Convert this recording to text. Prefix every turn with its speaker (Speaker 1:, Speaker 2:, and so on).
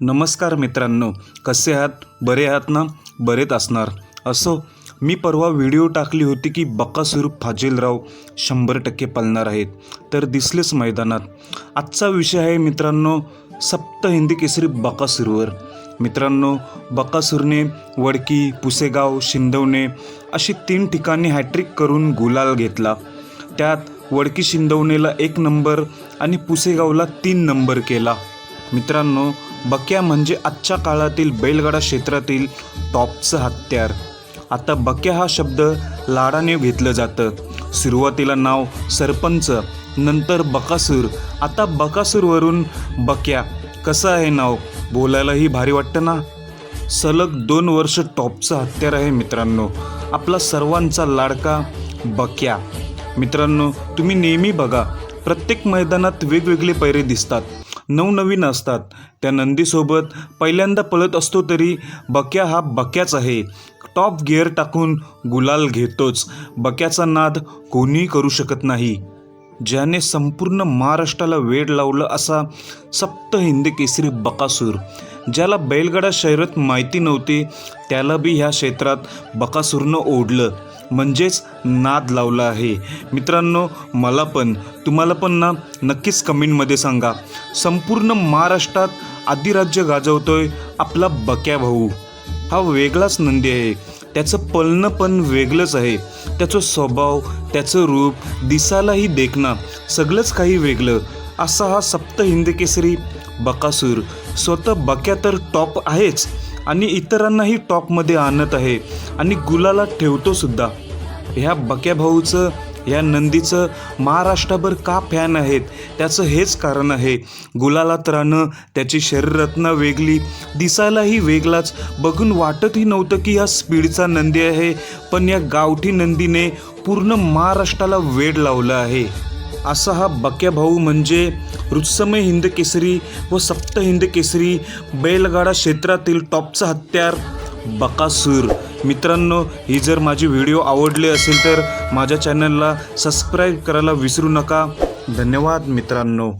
Speaker 1: नमस्कार मित्रांनो कसे आहात? बरे आहात ना? बरेच असणार. असो मी परवा व्हिडिओ टाकली होती की बकासूर फाजिलराव शंभर टक्के पालणार आहेत. तर दिसलेच मैदानात. आजचा विषय आहे मित्रांनो सप्त हिंदी केसरी बकासूरवर. मित्रांनो बकासूरने वडकी पुसेगाव शिंदवणे अशी तीन ठिकाणी हॅट्रिक करून गुलाल घेतला. त्यात वडकी शिंदवणेला एक नंबर आणि पुसेगावला तीन नंबर केला. मित्रांनो बक्या म्हणजे आजच्या काळातील बैलगाडा क्षेत्रातील टॉपचं हत्यार. आता बक्या हा शब्द लाडाने घेतलं जातं. सुरुवातीला नाव सरपंच नंतर बकासूर. आता बकासूरवरून बक्या. कसं आहे नाव? बोलायलाही भारी वाटतं ना? सलग दोन वर्ष टॉपचं हत्यार आहे मित्रांनो. आपला सर्वांचा लाडका बक्या. मित्रांनो तुम्ही नेहमी बघा. प्रत्येक मैदानात वेगवेगळे पैरे दिसतात. नवनवीन असतात. त्या नंदीसोबत पहिल्यांदा पळत असतो तरी बक्या हा बक्याच आहे. टॉप गिअर टाकून गुलाल घेतोच. बक्याचा नाद कोणीही करू शकत नाही. ज्याने संपूर्ण महाराष्ट्राला वेड लावलं असा सप्त हिंदी केसरी बकासूर. ज्याला बैलगाडा शहरात माहिती नव्हती त्याला बी ह्या क्षेत्रात बकासूरनं ओढलं. म्हणजेच नाद लावला आहे. मित्रांनो मला पण. तुम्हाला पण ना नक्कीच कमेंटमध्ये सांगा. संपूर्ण महाराष्ट्रात आदिराज्य गाजवतोय आपला बक्या भाऊ. हा वेगळाच नंदी आहे. त्याचं पलणं पण वेगळंच आहे. त्याचं स्वभाव त्याचं रूप दिसायलाही देखणं सगळंच काही वेगळं. असा हा सप्त हिंदकेसरी बकासूर. स्वतः बक्या तर टॉप आहेच. आणि इतरांनाही टॉपमध्ये आणत आहे. आणि गुलाला ठेवतो सुद्धा. ह्या बक्या भाऊचं ह्या नंदीचं महाराष्ट्रभर का फॅन आहेत? त्याचं हेच कारण आहे. गुलालात राहणं त्याची शरीररत्न वेगळी. दिसायलाही वेगळाच. बघून वाटतही नव्हतं की हा स्पीडचा नंदी आहे पण या गावठी नंदीने पूर्ण महाराष्ट्राला वेड लावलं आहे. असा हा बक्या भाऊ म्हणजे रुत्समय हिंद केसरी व सप्त हिंद केसरी बैलगाडा क्षेत्रातील टॉपचा हत्यार बकासूर. मित्रांनो ही जर माझी व्हिडिओ आवडली असेल तर माझ्या चॅनलला सबस्क्राईब करायला विसरू नका. धन्यवाद मित्रांनो.